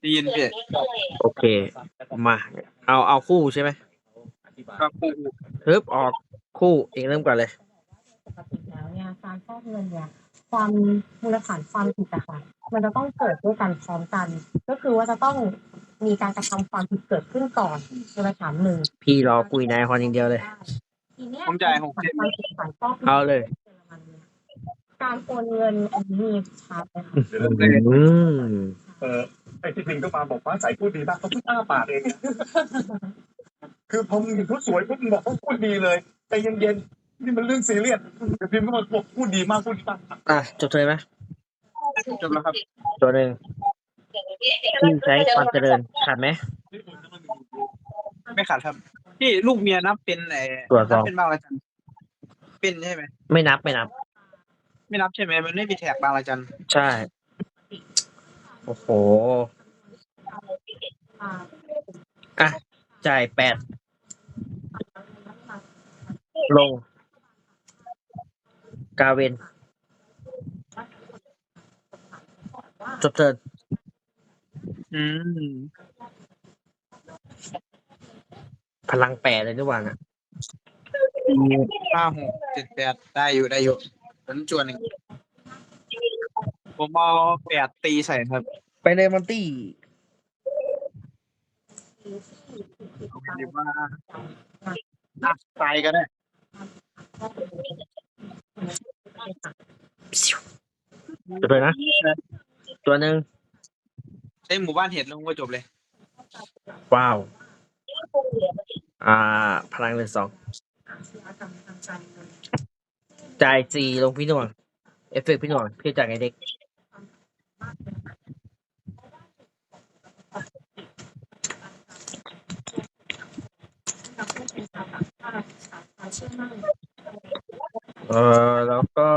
ได้ยินพี่โอเค มา เอาเอาคู่ใช่ไหมครับครูฮึบออกคู่เองเริ่มก่อนเลย ปกติแล้วเนี่ยการฟอกเงินเนี่ยความมูลฐานความผิดอะค่ะมันจะต้องเกิดด้วยกันพร้อมกัน ก็คือว่าจะต้องมีการกระทำความผิดเกิดขึ้นก่อนมูลฐานหนึ่งพี่รอคุยนายคอนอย่างเดียวเลย ทีเนี้ยผมจ่ายหกสิบความผิดฐานฟอกเงินเอาเลย การโอนเงินอันนี้มีชัดเลยค่ะอืมเออ ไอ้ที่พิงก็มาบอกว่าใส่พูดดีมากเขาเพิ่งอ้าปากเองเนี่ยคือพอมึงเห็นเขาสวยปุ๊บมึงบอกเขาพูดดีเลยใจเย็นๆนี่มันเรื่องซีเรียสเดี๋ยวพิมพ์ก็มาบอกพูดดีมากพูดดีมากอะจบเลยไหมจบแล้วครับตัวหนึ่งที่ใช้ความเจริญขาดไหมไม่ขาดครับพี่ลูกเมียนับเป็นไอ้ตรวจสนัอบบเป็นบางระจันเป็นใช่ไหมไม่นับไม่นับ ไม่นับใช่ไหมมันไม่มีแท็กบางระจันใช่ โอ้โห อะ จ่ายแปด ลง กาเวน จบเทิร์นอืม พลังแปดเลยนี่หว่าน่ะห้าหกเจ็ดแปดได้อยู่ได้อยู่ผมจวนหนึ่งผมเอาแปดตีใส่ครับ ไปเลยมันตี้ เอาไงดีว่าอะตายก็ได้จบเลยนะ ตัวหนึ่งใช้หมู่บ้านเห็ดลงก็จบเลย ว้าว อ่า พลังเลยสองจ่ายสี่ลงพี่หน่วง เอฟเฟกต์พี่หน่วงพี่จ่ายไงเด็ก เออแล้วก็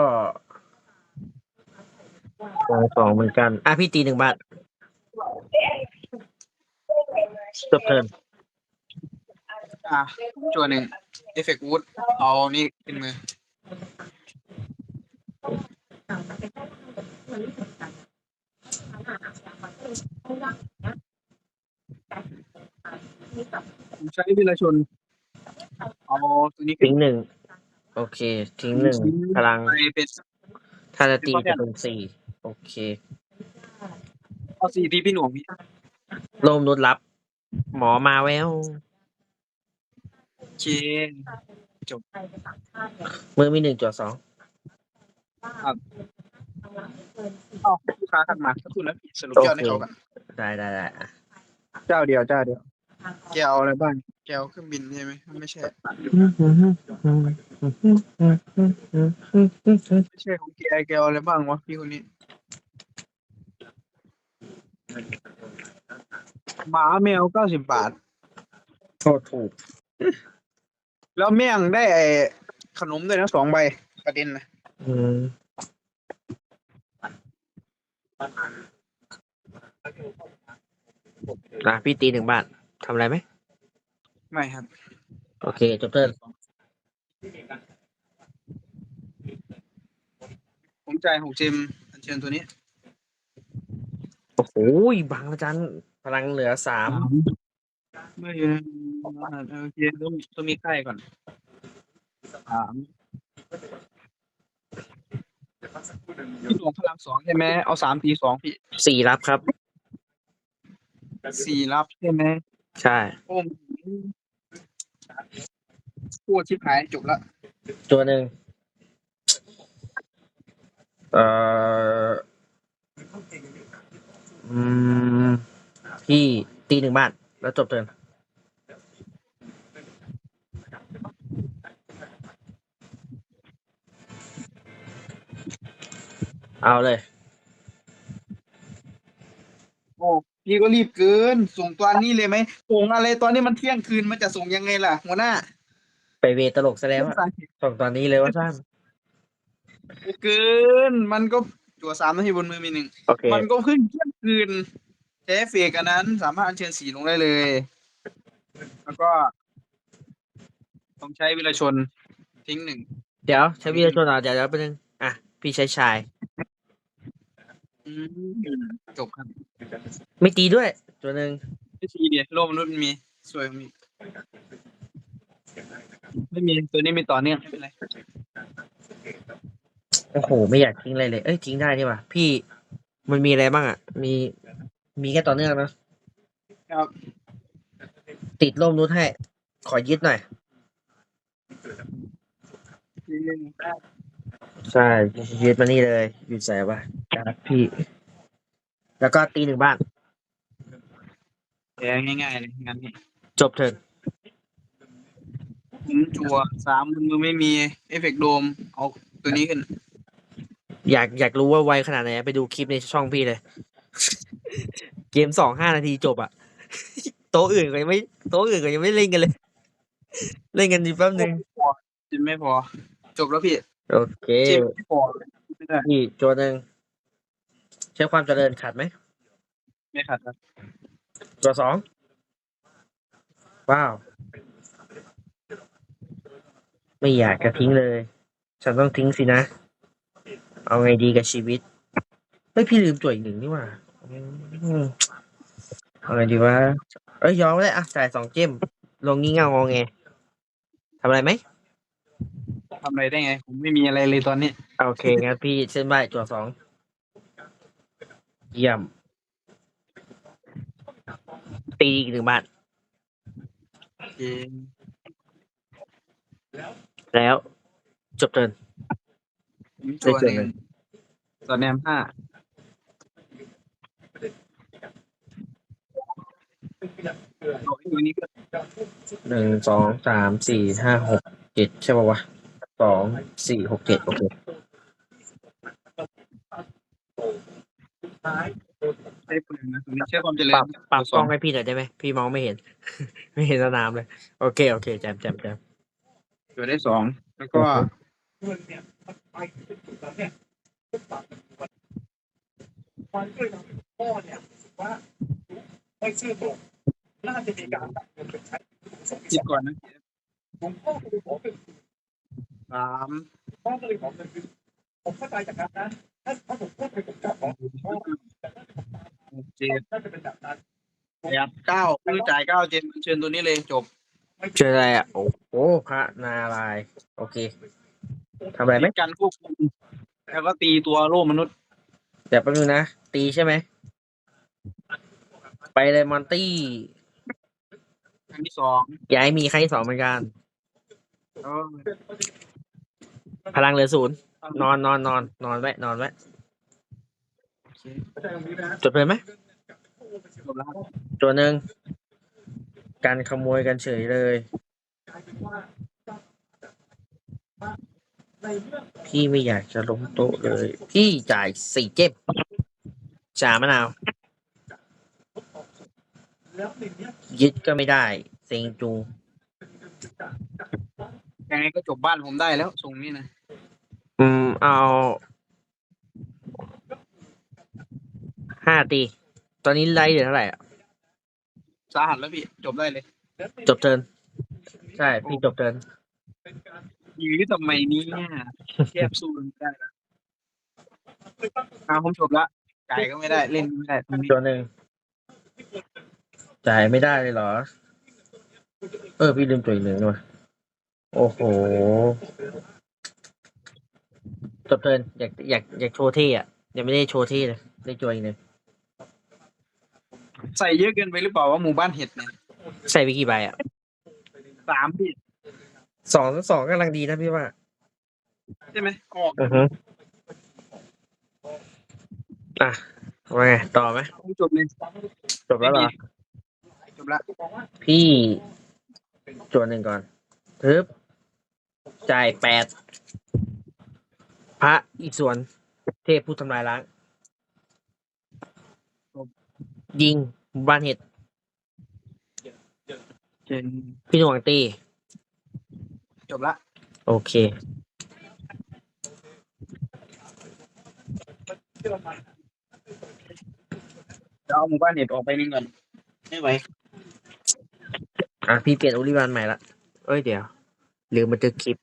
สองสองเหมือนกัน อะพี่ตีหนึ่งบาทจบเทิร์นอะจวนหนึ่งเอฟเฟกต์วูดเอานี่ขึ้นมือผมใช้วิรชน เอาตัวนี้ขึ้ทิ้นงหนึ่งโอเค ทิ้งหนึ่งพลัง ไปเป็นถ้าจะตีจะเป็นสี่โอเคเอาสี่ทีพี่หน่วงพี่โลมนุดรับ หมอมาแววโอเคมือมีหนึ่งจวดสองเอาลูกค้าทักมาสักครู่นะพี่สรุปยอดให้เขากันได้ได้ได้อะเจ้าเดียวเจ้าเดียว แกเอาอะไรบ้าง แกเอาเครื่องบินใช่ไหมไม่ใช่ ไม่ใช่ของแกแกเอาอะไรบ้างวะพี่คนนี้ หมาแมวเก้าสิบบาท โทษถูก แล้วเมี่ยงได้ไอ้ขนมด้วยนะสองใบประเด็นนะอืมอะพี่ตีหนึ่งบาท ทำอะไรไหม ไม่ครับ โอเคจบเทิร์นผมจ่ายหกเจมอัญเชิญตัวนี้โอ้โหบางอาจารย์พลังเหลือสามไม่อยู่ในโอเคต้องต้องมีไข่ก่อนสามพี่หลวงพลังสองใช่ไหมเอาสามตีสองพี่สี่รับครับ สี่รับใช่ไหม ใช่ โอ้มพูดชิบหายจบละตัวหนึ่งเอ่ออืมพี่ตีหนึ่งบ้าทแล้วจบเทิร์นเอาเลย โอ้พี่ก็รีบเกิน ส่งตอนนี้เลยไหมส่งอะไรตอนนี้มันเที่ยงคืนมันจะส่งยังไงล่ะ หัวหน้าไปเวทตลกซะแล้วอะส่งตอนนี้เลยว่าสั้นเกิน มันก็จั่วสามนาทีบนมือมีหนึ่งโอเคมันก็เพิ่งเที่ยงคืนใช้เฟกอันนั้น สามารถอัญเชิญสีลงได้เลย แล้วก็ ต้องใช้วิรชนทิ้งหนึ่ง เดี๋ยวใช้วิทยาชนอะเดี๋ยวเดี๋ยวไปบนึงอะพี่ใช้ชาย อืมจบครับไม่ตีด้วย ตัวหนึ่งวิธีเดียวโลกมนุษย์มันมีสวยมี ไม่มีตัวนี้มีต่อเนื่องไม่เป็นไรโอ้โห ไม่อยากทิ้งอะไรเลย เอ้ยทิ้งได้นี่ว่ะพี่มันมีอะไรบ้างอะ มีมีแค่ต่อเนื่องนะครับติดร่มนุชให้ ขอยึดหน่อย ใช่ยึดมานี่เลยอยู่ใส่ปะครับพี่ แล้วก็ตีหนึ่งบ้าน แพ้ง่ายๆเลยงานนี้จบเถิดผมจัวสามมือไม่มีเอฟเฟกต์โดม เอาตัวนี้ขึ้น อยากอยากรู้ว่าไวขนาดไหนไปดูคลิปในช่องพี่เลย เกมสองห้านาทีจบอะโต๊ะอื่นก็ยังไม่โต๊ะอื่นก็ยังไม่เล่นกันเลย เล่นกันดีแป๊บนึง จิมไม่พอ จบแล้วพี่ โอเคจิมไม่พอไม่ได้พี่โจหนึ่งใช้ความเจริญขัดไหมไม่ขัดครับตัวสองว้าว ไม่อยากจะทิ้งเลย ฉันต้องทิ้งสินะ เอาไงดีกับชีวิตเฮ้ยพี่ลืมตัวอีกหนึ่งนี่หว่าอืมเอาไงดีวะเอ้ยยอมเลยอะจ่ายสองเจมลงงี้เงางอแงทำอะไรไหม ทำอะไรได้ไง ผมไม่มีอะไรเลยตอนนี้ โอเคงั้นพี่เส้นใบตัวสองเยี่ยม ตีอีกหนึ่งบาทเกมแล้ว จบเทิร์น ผมจัวหนึ่งได้เจอเลยตอนแนมห้าเอาไอ้ตัวนี้ก็หนึ่งสองสามสี่ห้าหกเจ็ดใช่ป่าวะ สองสี่หกเจ็ดโอเคใช้ปืนนะตัวนี้ใช้ความเจริปญรับปรับตัวสกล้อองงให้พี่หน่อยได้ไหมพี่มองไม่เห็น ไม่เห็นสนามเลย โอเคโอเคแจมแจมแจมตัวได้สองแล้วก็อือฮึเงินเนี่ยมันไปถึงจุดนั้นเนี่ยมันก็เลยทำให้พ่อเนี่ยรู้สึกว่าไม่ซื่อตรงน่าจะมีการตัดเงินไปใช้สมคิดก่อนนะผมพ่อก็เลยขอเป็น สามพ่อก็เลยขอเงินคืนผมเข้าใจจากนั้นนะถ้าถ้าผมพูดไปผมจะขอพ่อหกเจ็ดน่าจะเป็นแบบนั้นแปดเก้าคือจ่ายเก้าเจนเชิญตัวนี้เลยจบเจออะไรอะ โอ้โหพระนารายณ์โอเคทำอะไรไหมกันควบคุมแล้วก็ตีตัวโลกมนุษย์เดี๋ยวแป๊บนึงนะ ตีใช่ไหม ไปเลยมอนตี้ครั้งที่สองย้ายมีใครสองเหมือนกัน เออ พลังเหลือศูนย์นอนนอนนอนนอนไว้นอนไว้จตรงนี้นะจบเลยไหมจบแล้วครับตัวหนึ่งการขโมยกันเฉยเลยพี่ไม่อยากจะล้มโต๊ะเลย พี่จ่ายสี่เจ็บชามะนาวยึดก็ไม่ได้ เซ็งจู ไงก็จบบ้านผมได้แล้วทรงนี้นะอืม เอาห้าตี ตอนนี้ไลท์เหลือเท่าไหร่อะสาหัสแล้วพี่จบได้เลยจบเทิร์นใช่ พี่จบเทิร์นยื้อทำไมเนี้แคบสู้กันไม่ได้แล้วอ่าผมจบละไก่ก็ไม่ได้เล่นไม่ได้ตรงนี้ตัวหนึ่งจ่ายไม่ได้เลยเหรอ เออ พี่ลืมตัวอีกหนึ่งด้วย โอ้โหจบเทิร์นอยากอยากอยากโชว์เท่อะยังไม่ได้โชว์เท่เลยได้ตัวอีกหนึ่งใส่เยอะเกินไปหรือเปล่าว่าหมู่บ้านเห็ดเนี่ยใส่ไปกี่ใบอะ สามพี่สองสองกำลังดีนะพี่ว่าใช่ไหมออกอือฮึอะว่าไงต่อไหมผมจบเลยจบแล้วเหรอ จบละพี่จวนหนึ่งก่อนทึบ จ่ายแปดพระอีกส่วน เทพผู้ทำลายล้าง ยิงหมู่บ้านเห็ดเจนพี่หน่วงตี จบละ โอเค จะเอาหมู่บ้านเห็ดออกไปนึงก่อนไม่ไหวอะ พี่เปลี่ยนอุลิบานใหม่ละ เอ้ยเดี๋ยว ลืมมาเจอคลิป